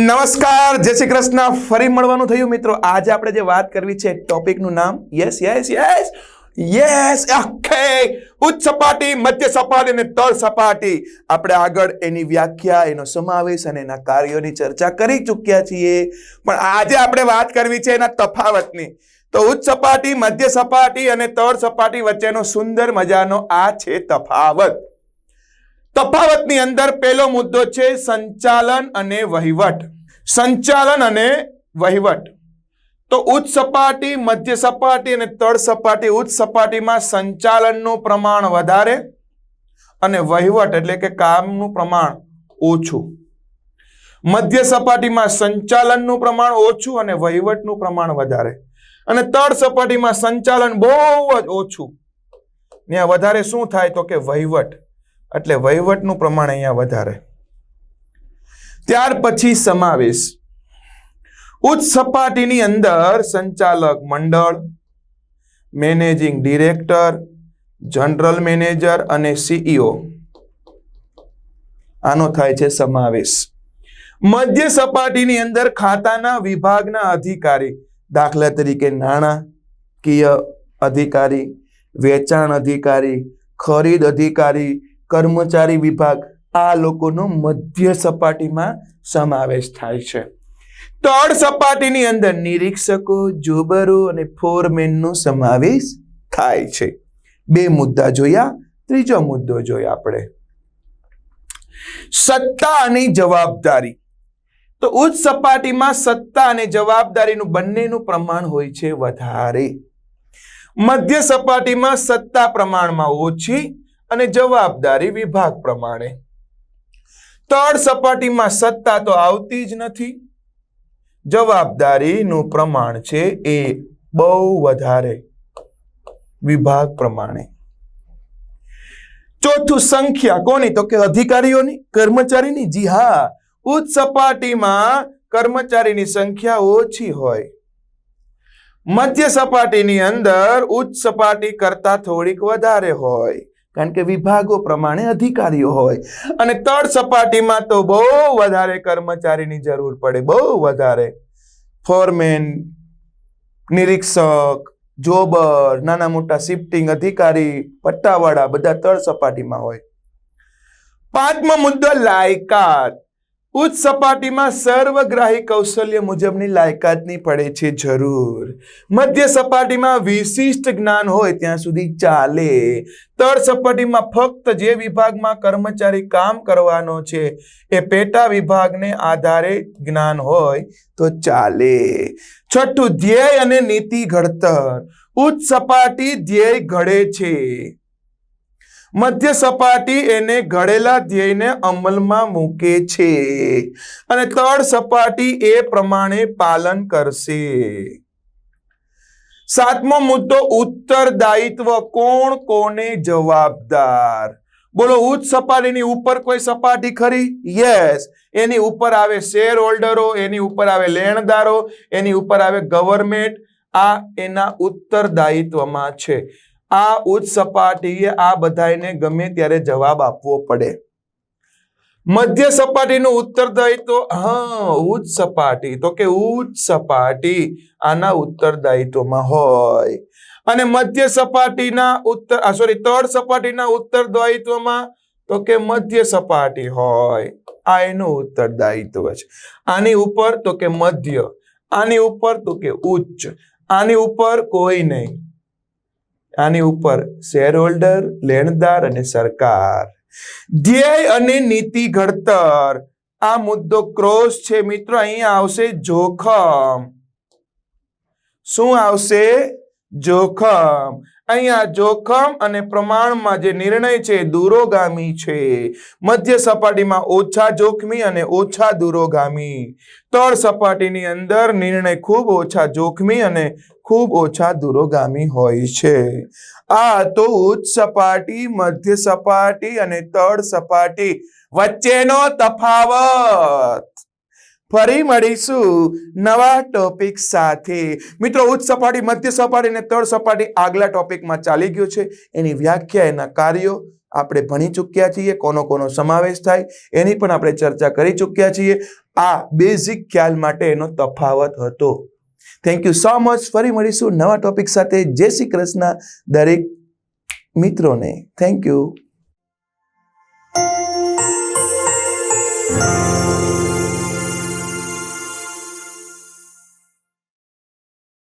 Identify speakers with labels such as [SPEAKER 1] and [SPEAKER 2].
[SPEAKER 1] નમસ્કાર, જય શ્રી કૃષ્ણ. ફરી મળવાનું થયું મિત્રો. આજે આપણે જે વાત કરવી છે, ટોપિકનું નામ, yes yes yes yes okay ઉચ્ચ સપાટી, મધ્ય સપાટી અને તળ સપાટી. આપણે આગળ એની વ્યાખ્યા, એનો સમાવેશ અને એના કાર્યોની ચર્ચા કરી ચૂક્યા છીએ. પણ આજે આપણે વાત કરવી છે એના તફાવતની. તો ઉચ્ચ સપાટી, મધ્ય સપાટી અને તળ સપાટી વચ્ચેનો સુંદર મજાનો આ છે તફાવત. તફાવતની અંદર પહેલો મુદ્દો છે સંચાલન અને વહીવટ. સંચાલન અને વહીવટ. તો ઉચ્ચ સપાટી, મધ્ય સપાટી અને તળ સપાટી, ઉચ્ચ સપાટીમાં સંચાલનનું પ્રમાણ વધારે અને વહીવટ એટલે કે કામનું પ્રમાણ ઓછું. મધ્ય સપાટીમાં સંચાલનનું પ્રમાણ ઓછું અને વહીવટનું પ્રમાણ વધારે. અને તળ સપાટીમાં સંચાલન બહુ જ ઓછું. ત્યાં વધારે શું થાય તો કે વહીવટ. એટલે વહીવટનું પ્રમાણ અહીંયા વધારે. ત્યાર પછી સમાવેશ. ઉચ્ચ સપાટીની અંદર સંચાલક મંડળ, મેનેજિંગ ડિરેક્ટર, જનરલ મેનેજર અને સીઈઓ. આનો થાય છે સમાવેશ. મધ્ય સપાટીની અંદર ખાતાના વિભાગના અધિકારી, દાખલા તરીકે નાણાકીય અધિકારી, વેચાણ અધિકારી, ખરીદ અધિકારી, કર્મચારી વિભાગ આ લોકોનો મધ્ય સપાટીમાં સમાવેશ થાય છે. તળ સપાટીની અંદર નિરીક્ષકો, જોબરો અને ફોરમેનનો સમાવેશ થાય છે. બે મુદ્દા જોયા, ત્રીજો મુદ્દો જોયા આપણે. સત્તા અને જવાબદારી. તો ઉચ્ચ સપાટીમાં સત્તા અને જવાબદારીનું બંનેનું પ્રમાણ હોય છે વધારે. મધ્ય સપાટીમાં સત્તા પ્રમાણમાં ઓછી અને જવાબદારી વિભાગ પ્રમાણે. તળ સપાટીમાં સત્તા તો આવતી જ નથી. જવાબદારીનું પ્રમાણ છે એ બહુ વધારે વિભાગ પ્રમાણે. ચોથું સંખ્યા કોની? તો કે અધિકારીઓની, કર્મચારીની? જી હા, ઉચ્ચ સપાટીમાં કર્મચારીની સંખ્યા ઓછી હોય. મધ્ય સપાટીની અંદર ઉચ્ચ સપાટી કરતા થોડીક વધારે હોય. કારણ કે વિભાગો પ્રમાણે અધિકારીઓ હોય. અને તળ સપાટીમાં તો બહુ વધારે કર્મચારીની જરૂર પડે, બહુ વધારે. ફોરમેન નિરીક્ષક, જોબર, નાના મોટા શિફ્ટિંગ અધિકારી, પટ્ટાવાળા બધા તળ સપાટીમાં હોય. પાંચમો મુદ્દો લાયકાત. ઉચ્ચ સપાટીમાં સર્વગ્રાહી કૌશલ્ય મુજબની લાયકાતની પડે છે જરૂર. મધ્ય સપાટીમાં વિશિષ્ટ જ્ઞાન હોય ત્યાં સુધી ચાલે. તળ સપાટીમાં ફક્ત જે વિભાગમાં કર્મચારી કામ કરવાનો છે, એ પેટા વિભાગને આધારે જ્ઞાન હોય તો ચાલે. છઠ્ઠું ધ્યેય અને નીતિ ઘડતર. ઉચ્ચ સપાટી ધ્યેય ઘડે છે. મધ્ય સપાટી એને ઘડેલા ધ્યેયને અમલમાં મૂકે છે. અને તળ સપાટી એ પ્રમાણે પાલન કરશે. સાતમો મુદ્દો, ઉત્તરદાયિત્વ. કોણ, કોને જવાબદાર? બોલો, ઉચ્ચ સપાટીની ઉપર કોઈ સપાટી ખરી? યસ. એની ઉપર આવે શેર હોલ્ડરો એની ઉપર આવે લેણદારો, એની ઉપર આવે ગવર્મેન્ટ. આ એના ઉત્તરદાયિત્વમાં છે. આ ઉચ્ચ સપાટીએ આ બધાને ગમે ત્યારે જવાબ આપવો પડે. મધ્ય સપાટીનું ઉત્તર દાયિત્વ હા, ઉચ્ચ સપાટી. તો કે ઉચ્ચ સપાટી આના ઉત્તરદાયિત્વમાં હોય. અને મધ્ય સપાટીના ઉત્તર સોરી તળ સપાટીના ઉત્તર દાયિત્વમાં તો કે મધ્ય સપાટી હોય. આ એનું ઉત્તરદાયિત્વ છે. આની ઉપર તો કે મધ્ય, આની ઉપર તો કે ઉચ્ચ, આની ઉપર કોઈ નહીં. આની ઉપર શેર હોલ્ડર લેણદાર અને સરકાર. ધ્યેય અને નીતિ ઘડતર. આ મુદ્દો ક્રોસ છે મિત્રો અહીંયા આવશે જોખમ. શું આવશે? જોખમ. અહીંયા જોખમ અને પ્રમાણમાં જે નિર્ણય છે દૂરોગામી છે. મધ્ય સપાટીમાં ઓછા જોખમી અને ઓછા દૂરોગામી. તળ સપાટીની અંદર નિર્ણય ખૂબ ઓછા જોખમી અને ખૂબ ઓછા દૂરોગામી હોય છે. આ તો ઉચ્ચ સપાટી, મધ્ય સપાટી અને તળ સપાટી વચ્ચેનો તફાવત. ફરી મળીશું નવા ટોપિક સાથે. મિત્રો, ઉચ્ચ સપાટી, મધ્ય સપાટી અને તળ સપાટી આગલા ટોપિકમાં ચાલી ગયું છે. એની વ્યાખ્યા, એના કાર્યો આપણે ભણી ચૂક્યા છીએ. કોનો કોનો સમાવેશ થાય એની પણ આપણે ચર્ચા કરી ચૂક્યા છીએ. આ બેઝિક ખ્યાલ માટે એનો તફાવત હતો. થેન્ક યુ સો મચ ફરી મળીશું નવા ટોપિક સાથે. જય શ્રી કૃષ્ણ. દરેક મિત્રોને. Thank you